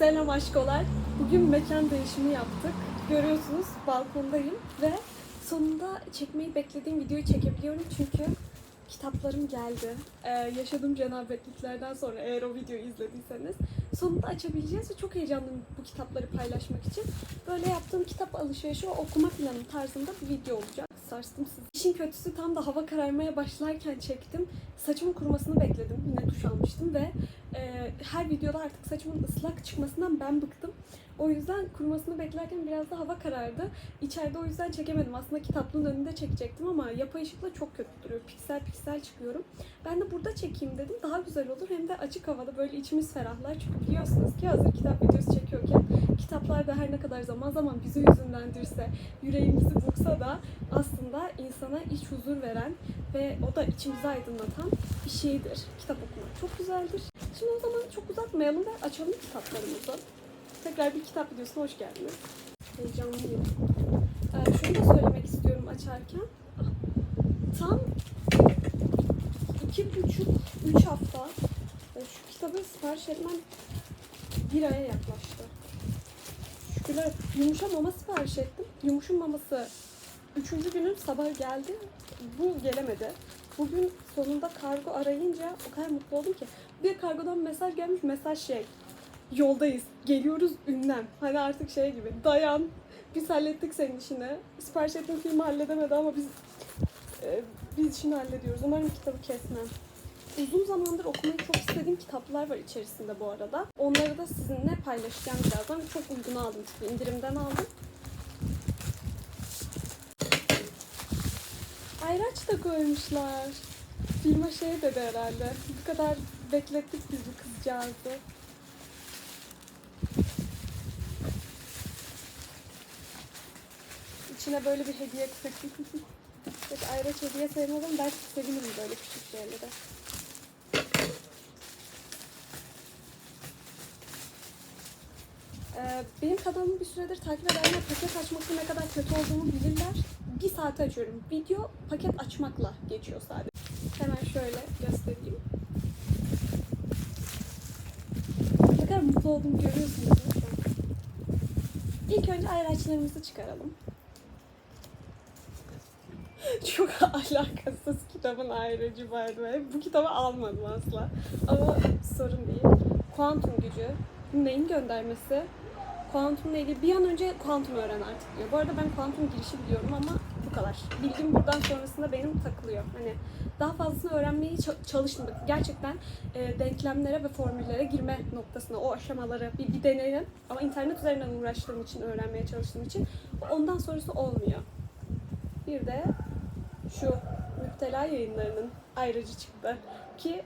Selam aşkolar. Bugün mekan değişimi yaptık. Görüyorsunuz balkondayım ve sonunda çekmeyi beklediğim videoyu çekebiliyorum çünkü kitaplarım geldi. Ee, yaşadığım cenabetliklerden sonra eğer o videoyu izlediyseniz sonunda açabileceğiz ve çok heyecanlıyım bu kitapları paylaşmak için. Böyle yaptığım kitap alışverişi ve okuma planım tarzında bir video olacak. Sarstım sizi. İşin kötüsü tam da hava kararmaya başlarken çektim. Saçımın kurumasını bekledim. Yine duş almıştım ve e, her videoda artık saçımın ıslak çıkmasından ben bıktım. O yüzden kurumasını beklerken biraz da hava karardı. İçeride o yüzden çekemedim. Aslında kitaplığın önünde çekecektim ama yapay ışıkla çok kötü duruyor. Piksel piksel çıkıyorum. Ben de burada çekeyim dedim. Daha güzel olur. Hem de açık havada böyle içimiz ferahlar. Çünkü biliyorsunuz ki hazır kitap videosu çekiyorken kitaplar da her ne kadar zaman zaman bizi hüzünlendirse, yüreğimizi burksa da aslında insana iç huzur veren ve o da içimizi aydınlatan bir şeydir. Kitap okumak çok güzeldir. Şimdi o zaman çok uzatmayalım ve açalım kitaplarımızı. Tekrar bir kitap videosuna hoş geldiniz. Heyecanlıyım. Ee, şunu da söylemek istiyorum açarken. Tam iki buçuk, üç hafta e, şu kitabı sipariş etmem bir aya yaklaştı. Şükürler yumuşa mama sipariş ettim. Yumuşun maması üçüncü günün sabah geldi. Bu gelemedi. Bugün sonunda kargo arayınca o kadar mutlu oldum ki. Bir kargodan mesaj gelmiş. Mesaj şey. Yoldayız. Geliyoruz ünlem. Hani artık şey gibi. Dayan. Biz hallettik senin işini. Sipariş ettiğin firma halledemedi ama biz e, biz işini hallediyoruz. Umarım kitabı kesmem. Uzun zamandır okumayı çok istediğim kitaplar var içerisinde bu arada. Onları da sizinle paylaşacağım birazdan. Çok uygun aldım çünkü indirimden aldım. Ayraç da koymuşlar. Firma şey dedi herhalde. Bu kadar beklettik biz bu kızcağızı. İçine böyle bir hediye koydum. evet, ayraç hediye ama belki sevinirim böyle küçük şeylere. Ee, benim kanalımı bir süredir takip edenler paket açmakta ne kadar kötü olduğumu bilirler. Bir saate açıyorum. Video paket açmakla geçiyor sadece. Hemen şöyle göstereyim. Ne kadar mutlu olduğumu görüyorsunuz? İlk önce ayraçlarımızı çıkaralım. Çok alakasız kitabın ayrıcı way. Bu kitabı almadım asla. Ama sorun değil. Kuantum gücü. Bu neyin göndermesi? Kuantumla ilgili bir an önce kuantum öğren artık diyor. Bu arada ben kuantum girişi biliyorum ama bu kadar. Bildiğim buradan sonrasında benim takılıyor. Hani daha fazlasını öğrenmeyi ça- çalıştım. Gerçekten e, denklemlere ve formüllere girme noktasına, o aşamaları bir, bir deneyelim. Ama internet üzerinden uğraştığım için, öğrenmeye çalıştığım için ondan sonrası olmuyor. Bir de şu müptela yayınlarının ayrıcı çıktı. Ki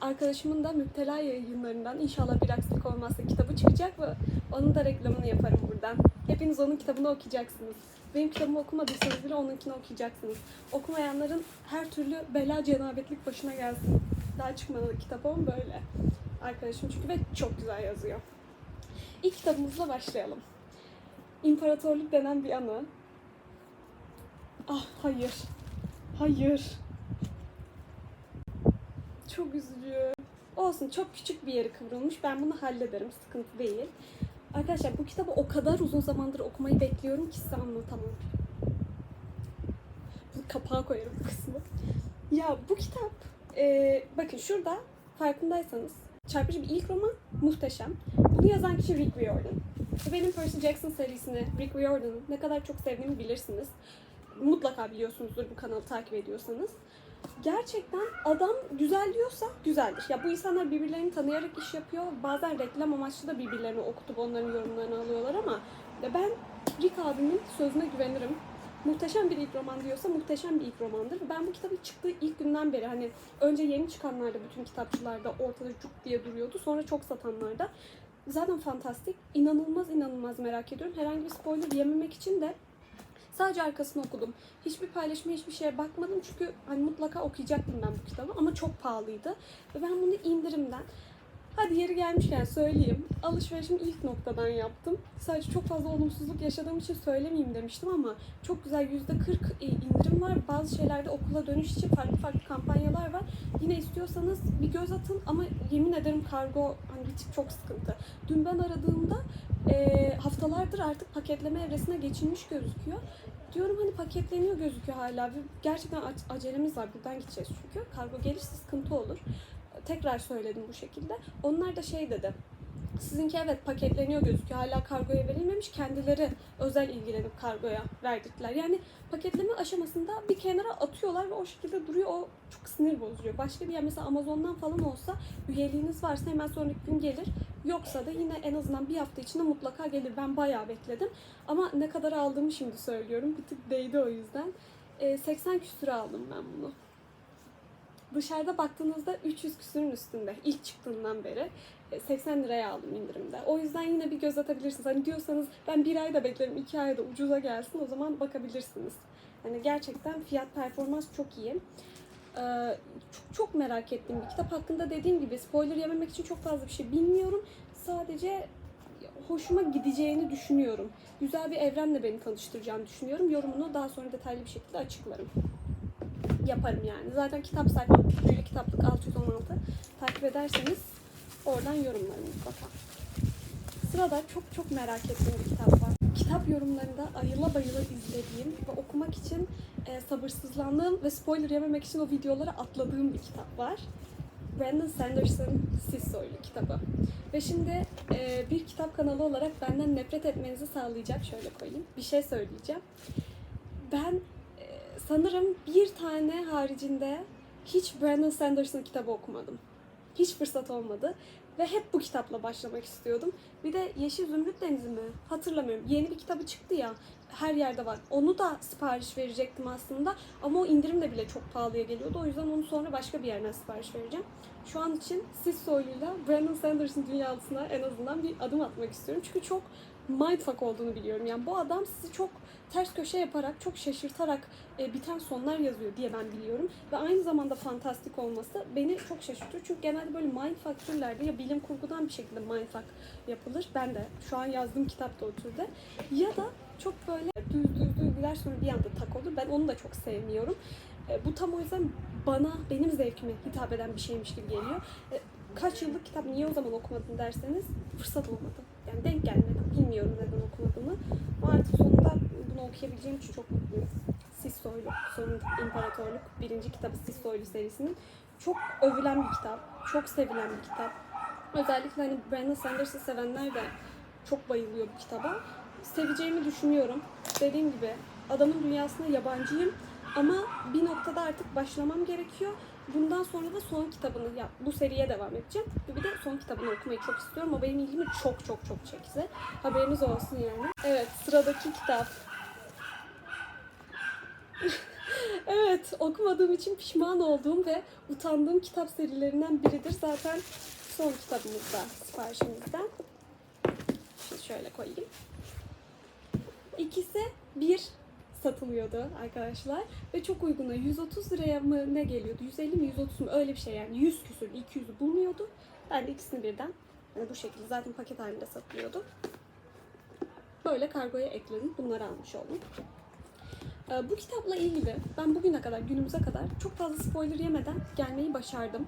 arkadaşımın da müptela yayınlarından inşallah bir aksilik olmazsa kitabı çıkacak ve onun da reklamını yaparım buradan. Hepiniz onun kitabını okuyacaksınız. Benim kitabımı okumadıysanız bile onunkini okuyacaksınız. Okumayanların her türlü bela cenabetlik başına gelsin. Daha çıkmadı kitap ama böyle. Arkadaşım çünkü ve çok güzel yazıyor. İlk kitabımızla başlayalım. İmparatorluk denen bir anı. Ah hayır. Hayır. Çok üzücü. Olsun çok küçük bir yeri kıvrılmış. Ben bunu hallederim. Sıkıntı değil. Arkadaşlar bu kitabı o kadar uzun zamandır okumayı bekliyorum ki size anlatamam. Bu kapağı koyarım bu kısmı. Ya bu kitap e, bakın şurada farkındaysanız çarpıcı bir ilk roman muhteşem. Bunu yazan kişi Rick Riordan. Benim Percy Jackson serisini Rick Riordan'ı ne kadar çok sevdiğimi bilirsiniz. Mutlaka biliyorsunuzdur bu kanalı takip ediyorsanız gerçekten adam güzel diyorsa güzeldir. Ya bu insanlar birbirlerini tanıyarak iş yapıyor. Bazen reklam amaçlı da birbirlerini okutup onların yorumlarını alıyorlar ama ben Rick abimin sözüne güvenirim. Muhteşem bir ilk roman diyorsa muhteşem bir ilk romandır. Ben bu kitabı çıktığı ilk günden beri hani önce yeni çıkanlarda bütün kitapçılarda ortada cuk diye duruyordu. Sonra çok satanlarda. Zaten fantastik. İnanılmaz inanılmaz merak ediyorum. Herhangi bir spoiler yememek için de Sadece arkasını okudum. Hiçbir paylaşıma, hiçbir şeye bakmadım çünkü hani mutlaka okuyacaktım ben bu kitabı ama çok pahalıydı. Ve ben bunu indirimden Hadi yeri gelmişken söyleyeyim. Alışverişimi ilk noktadan yaptım. Sadece çok fazla olumsuzluk yaşadığım için söylemeyeyim demiştim ama çok güzel %40 indirim var. Bazı şeylerde okula dönüş için farklı farklı kampanyalar var. Yine istiyorsanız bir göz atın ama yemin ederim kargo hani bir tık çok sıkıntı. Dün ben aradığımda e, haftalardır artık paketleme evresine geçilmiş gözüküyor. Diyorum hani paketleniyor gözüküyor hala. Gerçekten ac- acelemiz var. Buradan gideceğiz çünkü. Kargo gelirse sıkıntı olur. Tekrar söyledim bu şekilde. Onlar da şey dedi. Sizinki evet paketleniyor gözüküyor. Hala kargoya verilmemiş. Kendileri özel ilgilenip kargoya verdirdiler. Yani paketleme aşamasında bir kenara atıyorlar ve o şekilde duruyor. O çok sinir bozucu. Başka bir yer mesela Amazon'dan falan olsa üyeliğiniz varsa hemen sonraki gün gelir. Yoksa da yine en azından bir hafta içinde mutlaka gelir. Ben bayağı bekledim. Ama ne kadar aldığımı şimdi söylüyorum. Bir tık değdi o yüzden. Ee, 80 küsür aldım ben bunu. Dışarıda baktığınızda 300 küsürün üstünde ilk çıktığından beri. E, 80 liraya aldım indirimde. O yüzden yine bir göz atabilirsiniz. Hani diyorsanız ben bir ay da beklerim, iki ay da ucuza gelsin o zaman bakabilirsiniz. Hani gerçekten fiyat performans çok iyi. Ee, çok, çok merak ettiğim bir kitap hakkında dediğim gibi spoiler yememek için çok fazla bir şey bilmiyorum. Sadece hoşuma gideceğini düşünüyorum. Güzel bir evrenle beni tanıştıracağını düşünüyorum. Yorumunu daha sonra detaylı bir şekilde açıklarım. Yaparım yani. Zaten kitap sayfam Büyülü Kitaplık 616 takip ederseniz oradan yorumlarım mutlaka. Sırada çok çok merak ettiğim bir kitap var. Kitap yorumlarında ayıla bayıla izlediğim ve okumak için e, sabırsızlandığım ve spoiler yememek için o videoları atladığım bir kitap var. Brandon Sanderson Sis Soylu kitabı. Ve şimdi e, bir kitap kanalı olarak benden nefret etmenizi sağlayacak şöyle koyayım. Bir şey söyleyeceğim. Ben sanırım bir tane haricinde hiç Brandon Sanderson kitabı okumadım. Hiç fırsat olmadı. Ve hep bu kitapla başlamak istiyordum. Bir de Yeşil Zümrüt Denizi mi? Hatırlamıyorum. Yeni bir kitabı çıktı ya. Her yerde var. Onu da sipariş verecektim aslında. Ama o indirim de bile çok pahalıya geliyordu. O yüzden onu sonra başka bir yerden sipariş vereceğim. Şu an için Sis Soylu'yla Brandon Sanderson dünyasına en azından bir adım atmak istiyorum. Çünkü çok mindfuck olduğunu biliyorum. Yani bu adam sizi çok ters köşe yaparak, çok şaşırtarak e, biten sonlar yazıyor diye ben biliyorum. Ve aynı zamanda fantastik olması beni çok şaşırtıyor. Çünkü genelde böyle mindfuck türlerde ya bilim kurgudan bir şekilde mindfuck yapılır. Ben de şu an yazdığım kitap da o türde. Ya da çok böyle düz düz duygular sonra bir anda tak olur. Ben onu da çok sevmiyorum. E, bu tam o yüzden bana, benim zevkime hitap eden bir şeymiş gibi geliyor. E, kaç yıllık kitap niye o zaman okumadın derseniz fırsat olmadı. Yani denk gelmedi. Bilmiyorum neden okumadığımı. Ama artık sonunda bunu okuyabileceğim için çok mutluyum. Sis Soylu, Sonunda İmparatorluk. Birinci kitabı Sis Soylu serisinin. Çok övülen bir kitap. Çok sevilen bir kitap. Özellikle hani Brandon Sanders'ı sevenler de çok bayılıyor bu kitaba. Seveceğimi düşünüyorum. Dediğim gibi adamın dünyasına yabancıyım ama bir noktada artık başlamam gerekiyor. Bundan sonra da son kitabını, ya bu seriye devam edeceğim. Bir de son kitabını okumayı çok istiyorum. O benim ilgimi çok çok çok çekti. Haberiniz olsun yani. Evet, sıradaki kitap. evet, okumadığım için pişman olduğum ve utandığım kitap serilerinden biridir. Zaten son kitabımız da siparişimizden. Şimdi şöyle koyayım. İkisi bir satılıyordu arkadaşlar. Ve çok uyguna. 130 liraya mı ne geliyordu? 150 mi 130 mu? Öyle bir şey yani. 100 küsür 200'ü bulmuyordu. Ben de ikisini birden yani bu şekilde zaten paket halinde satılıyordu. Böyle kargoya ekledim. Bunları almış oldum. Ee, Bu kitapla ilgili ben bugüne kadar, günümüze kadar çok fazla spoiler yemeden gelmeyi başardım.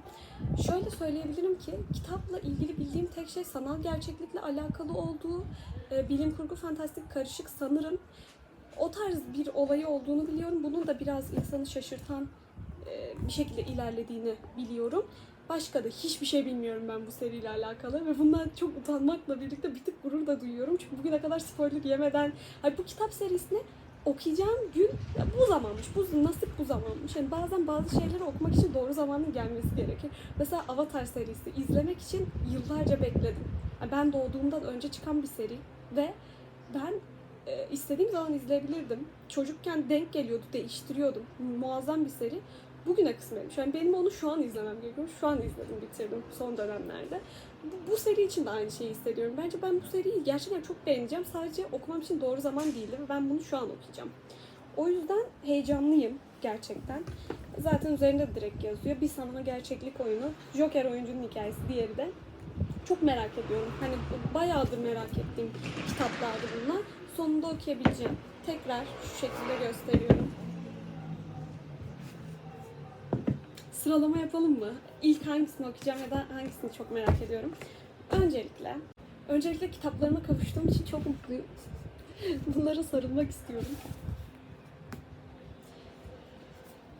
Şöyle söyleyebilirim ki kitapla ilgili bildiğim tek şey sanal gerçeklikle alakalı olduğu, e, bilim kurgu fantastik karışık sanırım. O tarz bir olayı olduğunu biliyorum. Bunun da biraz insanı şaşırtan e, bir şekilde ilerlediğini biliyorum. Başka da hiçbir şey bilmiyorum ben bu seriyle alakalı ve bundan çok utanmakla birlikte bir tık gurur da duyuyorum. Çünkü bugüne kadar spoiler yemeden, hani bu kitap serisini okuyacağım gün ya bu zamanmış, bu nasip bu zamanmış. Yani bazen bazı şeyleri okumak için doğru zamanın gelmesi gerekir. Mesela Avatar serisi izlemek için yıllarca bekledim. Yani ben doğduğumdan önce çıkan bir seri ve ben e, istediğim zaman izleyebilirdim. Çocukken denk geliyordu, değiştiriyordum. Muazzam bir seri. Bugüne kısmetmiş. Yani benim onu şu an izlemem gerekiyor. Şu an izledim, bitirdim son dönemlerde. Bu, bu seri için de aynı şeyi hissediyorum. Bence ben bu seriyi gerçekten çok beğeneceğim. Sadece okumam için doğru zaman değildi ve ben bunu şu an okuyacağım. O yüzden heyecanlıyım gerçekten. Zaten üzerinde de direkt yazıyor. Bir sanma gerçeklik oyunu. Joker oyuncunun hikayesi, diğeri de çok merak ediyorum. Hani bayağıdır merak ettiğim kitaplardı bunlar. Sonunda okuyabileceğim. Tekrar şu şekilde gösteriyorum. Sıralama yapalım mı? İlk hangisini okuyacağım ya da hangisini çok merak ediyorum. Öncelikle, öncelikle kitaplarıma kavuştuğum için çok mutluyum. Bunlara sarılmak istiyorum.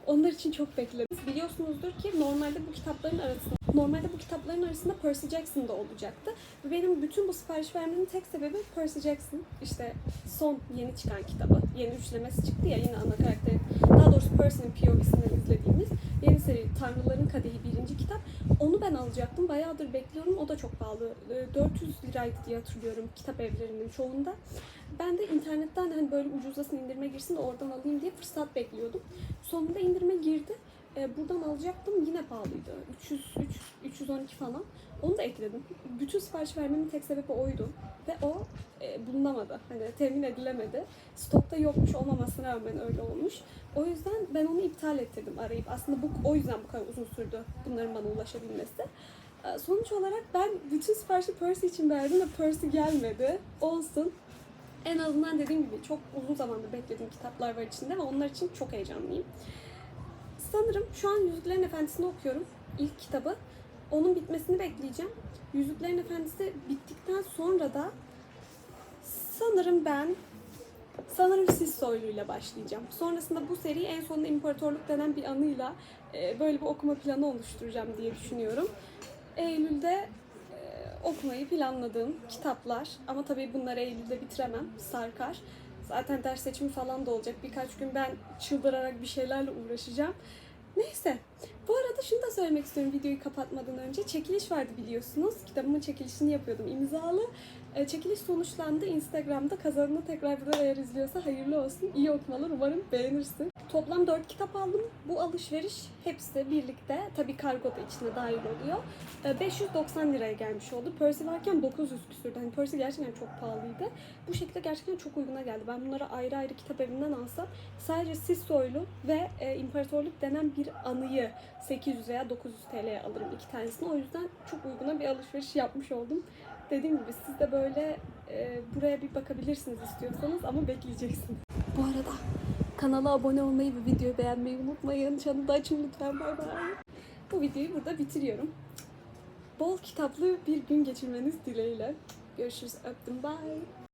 Onlar için çok bekledim. Biliyorsunuzdur ki normalde bu kitapların arasında normalde bu kitapların arasında Percy Jackson da olacaktı. Ve benim bütün bu sipariş vermemin tek sebebi Percy Jackson. İşte son yeni çıkan kitabı. Yeni üçlemesi çıktı ya yine ana karakteri. Daha doğrusu Percy'nin POV'sinden izlediğimiz yeni seri Tanrıların Kadehi birinci kitap. Onu ben alacaktım. Bayağıdır bekliyorum. O da çok pahalı. Ee, 400 liraydı diye hatırlıyorum kitap evlerinin çoğunda. Ben de internetten hani böyle ucuzlasın indirime girsin de oradan alayım diye fırsat bekliyordum. Sonunda indirime girdi. Ee, buradan alacaktım yine pahalıydı. 300, 300, 312 falan. Onu da ekledim. Bütün sipariş vermemin tek sebebi oydu. Ve o e, bulunamadı. Hani temin edilemedi. Stokta yokmuş olmamasına rağmen öyle olmuş. O yüzden ben onu iptal ettirdim arayıp. Aslında bu o yüzden bu kadar uzun sürdü bunların bana ulaşabilmesi. Ee, Sonuç olarak ben bütün siparişi Percy için verdim ve Percy gelmedi. Olsun. En azından dediğim gibi çok uzun zamandır beklediğim kitaplar var içinde ve onlar için çok heyecanlıyım. Sanırım şu an Yüzüklerin Efendisi'ni okuyorum. İlk kitabı. Onun bitmesini bekleyeceğim. Yüzüklerin Efendisi bittikten sonra da sanırım ben sanırım Sis Soylu'yla başlayacağım. Sonrasında bu seriyi en sonunda İmparatorluk denen bir anıyla e, böyle bir okuma planı oluşturacağım diye düşünüyorum. Eylül'de e, okumayı planladığım kitaplar ama tabii bunları Eylül'de bitiremem. Sarkar. Zaten ders seçimi falan da olacak. Birkaç gün ben çıldırarak bir şeylerle uğraşacağım. Neyse. Bu arada şunu da söylemek istiyorum videoyu kapatmadan önce. Çekiliş vardı biliyorsunuz. Kitabımın çekilişini yapıyordum imzalı. E, çekiliş sonuçlandı. Instagram'da kazanını tekrar burada eğer izliyorsa hayırlı olsun. İyi okumalar umarım beğenirsin. Toplam 4 kitap aldım. Bu alışveriş hepsi birlikte tabii kargo da içine dahil oluyor. E, 590 liraya gelmiş oldu. Percy varken 900 küsürdü. Hani Percy gerçekten çok pahalıydı. Bu şekilde gerçekten çok uyguna geldi. Ben bunları ayrı ayrı kitap evinden alsam sadece Sis Soylu ve e, İmparatorluk denen bir anıyı 800 veya 900 TL'ye alırım iki tanesini. O yüzden çok uyguna bir alışveriş yapmış oldum. Dediğim gibi siz de böyle e, buraya bir bakabilirsiniz istiyorsanız ama bekleyeceksiniz. Bu arada kanala abone olmayı ve videoyu beğenmeyi unutmayın. Çanı da açın lütfen. Bay bay. Bu videoyu burada bitiriyorum. Bol kitaplı bir gün geçirmeniz dileğiyle. Görüşürüz. Öptüm. Bye.